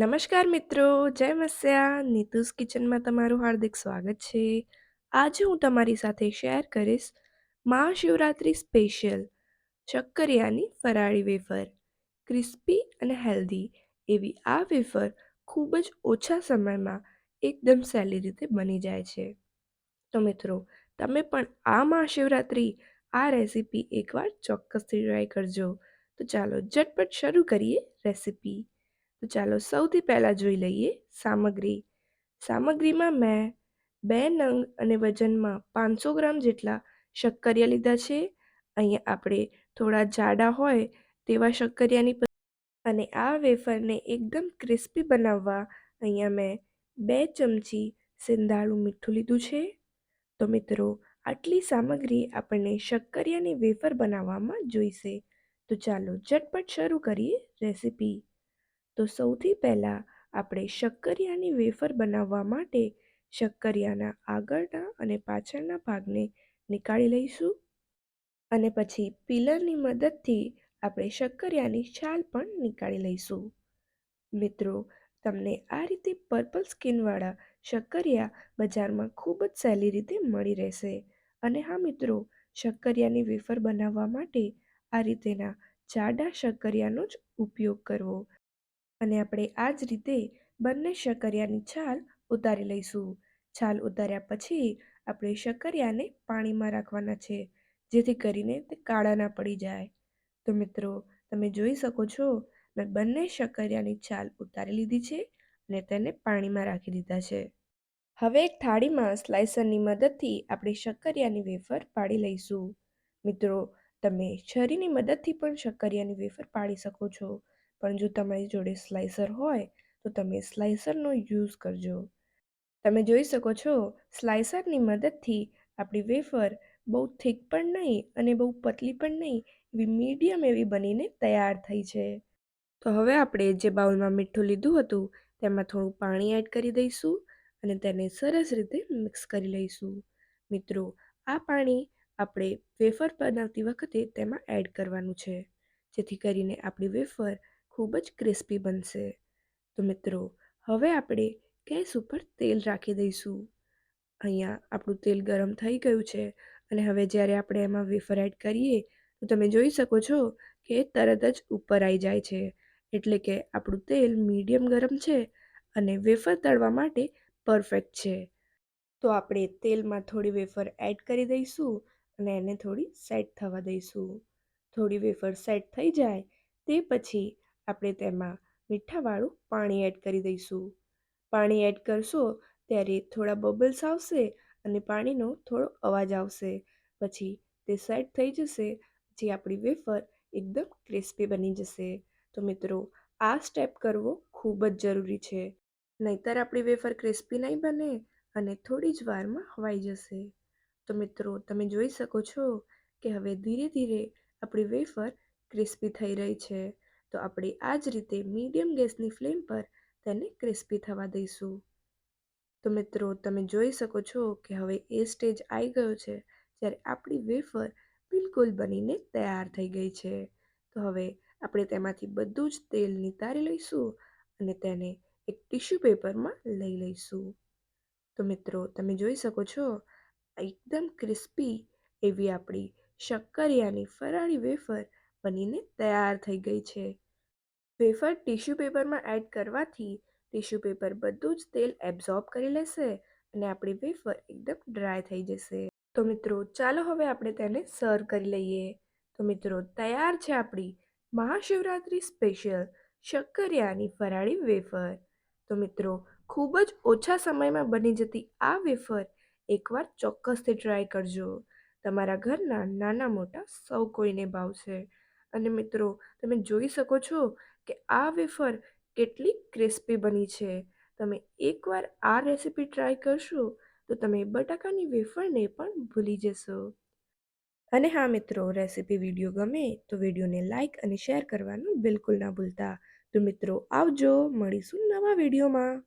નમસ્કાર મિત્રો, જય મસ્યા. નીતુસ કિચનમાં તમારું હાર્દિક સ્વાગત છે. આજે હું તમારી સાથે શેર કરીશ મહાશિવરાત્રિ સ્પેશિયલ શક્કરિયાની ફરાળી વેફર. ક્રિસ્પી અને હેલ્ધી એવી આ વેફર ખૂબ જ ઓછા સમયમાં એકદમ સહેલી રીતે બની જાય છે. તો મિત્રો, તમે પણ આ મહાશિવરાત્રિ આ રેસીપી એકવાર ચોક્કસથી ટ્રાય કરજો. તો ચાલો ઝટપટ શરૂ કરીએ રેસીપી. તો ચાલો સૌથી પહેલાં જોઈ લઈએ સામગ્રી. સામગ્રીમાં મેં બે નંગ અને વજનમાં પાંચસો ગ્રામ જેટલા શક્કરિયા લીધા છે. અહીંયા આપણે થોડા જાડા હોય તેવા શક્કરિયાની અને આ વેફરને એકદમ ક્રિસ્પી બનાવવા અહીંયા મેં બે ચમચી સિંધાળું મીઠું લીધું છે. તો મિત્રો, આટલી સામગ્રી આપણને શક્કરિયાની વેફર બનાવવામાં જોઈશે. તો ચાલો ઝટપટ શરૂ કરીએ રેસીપી. તો સૌથી પહેલાં આપણે શક્કરિયાની વેફર બનાવવા માટે શક્કરિયાના આગળના અને પાછળના ભાગને નીકાળી લઈશું. અને પછી પિલરની મદદથી આપણે શક્કરિયાની છાલ પણ નીકાળી લઈશું. મિત્રો, તમને આ રીતે પર્પલ સ્કિનવાળા શક્કરિયા બજારમાં ખૂબ જ સહેલી રીતે મળી રહેશે. અને હા, મિત્રો, શક્કરિયાની વેફર બનાવવા માટે આ રીતેના જાડા શક્કરિયાનો જ ઉપયોગ કરવો. અને આપણે આ જ રીતે બંને શક્કરિયાની છાલ ઉતારી લઈશું. છાલ ઉતાર્યા પછી આપણે શક્કરિયાને પાણીમાં રાખવાના છે, જેથી કરીને તે કાળા ના પડી જાય. તો મિત્રો, તમે જોઈ શકો છો, મેં બંને શક્કરિયાની છાલ ઉતારી લીધી છે અને તેને પાણીમાં રાખી દીધા છે. હવે એક થાળીમાં સ્લાઇસરની મદદથી આપણે શક્કરિયાની વેફર પાડી લઈશું. મિત્રો, તમે છરીની મદદથી પણ શક્કરિયાની વેફર પાડી શકો છો. પણ જો તમારી જોડે સ્લાઇસર હોય, તો તમે સ્લાઇસરનો યુઝ કરજો. તમે જોઈ શકો છો, સ્લાઇસરની મદદથી આપણી વેફર બહુ થીક પણ નહીં અને બહુ પતલી પણ નહીં, એવી મીડિયમ એવી બનીને તૈયાર થઈ છે. તો હવે આપણે જે બાઉલમાં મીઠું લીધું હતું, તેમાં થોડું પાણી એડ કરી દઈશું અને તેને સરસ રીતે મિક્સ કરી લઈશું. મિત્રો, આ પાણી આપણે વેફર બનાવતી વખતે તેમાં એડ કરવાનું છે. જેથી કરીને આપણી વેફર ખૂબ જ ક્રિસ્પી બનશે. તો મિત્રો, હવે આપણે ગેસ ઉપર તેલ રાખી દઈશું. અહીંયા આપણું તેલ ગરમ થઈ ગયું છે અને હવે જ્યારે આપણે એમાં વેફર એડ કરીએ, તો તમે જોઈ શકો છો કે તરત જ ઉપર આવી જાય છે. એટલે કે આપણું તેલ મીડિયમ ગરમ છે અને વેફર તળવા માટે પરફેક્ટ છે. તો આપણે તેલમાં થોડી વેફર એડ કરી દઈશું અને એને થોડી સેટ થવા દઈશું. થોડી વેફર સેટ થઈ જાય તે પછી આપણે તેમાં મીઠાવાળું પાણી એડ કરી દઈશું. પાણી એડ કરશો ત્યારે થોડા બબલ્સ આવશે અને પાણીનો થોડો અવાજ આવશે. પછી તે સેટ થઈ જશે, જે આપણી વેફર એકદમ ક્રિસ્પી બની જશે. તો મિત્રો, આ સ્ટેપ કરવો ખૂબ જ જરૂરી છે. નહીતર આપણી વેફર ક્રિસ્પી નહીં બને અને થોડી જ વારમાં હવાઈ જશે. તો મિત્રો, તમે જોઈ શકો છો કે હવે ધીરે ધીરે આપણી વેફર ક્રિસ્પી થઈ રહી છે. તો આપણે આ જ રીતે મીડિયમ ગેસની ફ્લેમ પર તેને ક્રિસ્પી થવા દઈશું. તો મિત્રો, તમે જોઈ શકો છો કે હવે એ સ્ટેજ આવી ગયો છે જ્યારે આપણી વેફર બિલકુલ બનીને તૈયાર થઈ ગઈ છે. તો હવે આપણે તેમાંથી બધું જ તેલ નિતારી લઈશું અને તેને એક ટીશ્યુ પેપરમાં લઈ લઈશું. તો મિત્રો, તમે જોઈ શકો છો એકદમ ક્રિસ્પી એવી આપણી શક્કરિયાની ફરાળી વેફર બનીને તૈયાર થઈ ગઈ છે. વેફર ટિશ્યુ પેપરમાં એડ કરવાથી ટિશ્યુ પેપર બધું જ તેલ એબ્ઝોર્બ કરી લેશે અને આપણી વેફર એકદમ ડ્રાય થઈ જશે. તો મિત્રો, ચાલો હવે આપણે તેને સર્વ કરી લઈએ. તો મિત્રો, તૈયાર છે આપણી મહાશિવરાત્રિ સ્પેશિયલ શક્કરિયાની ફરાળી વેફર. તો મિત્રો, ખૂબ જ ઓછા સમયમાં બની જતી આ વેફર એકવાર ચોક્કસથી ટ્રાય કરજો. તમારા ઘરના નાના મોટા સૌ કોઈને ભાવશે. અને મિત્રો, તમે જોઈ શકો છો કે આ વેફર કેટલી ક્રિસ્પી બની છે. તમે એકવાર આ રેસીપી ટ્રાય કરશો, તો તમે બટાકાની વેફરને પણ ભૂલી જશો. અને હા મિત્રો, રેસીપી વીડિયો ગમે તો વિડીયોને લાઇક અને શેર કરવાનું બિલકુલ ના ભૂલતા. તો મિત્રો, આવજો, મળીશું નવા વિડીયોમાં.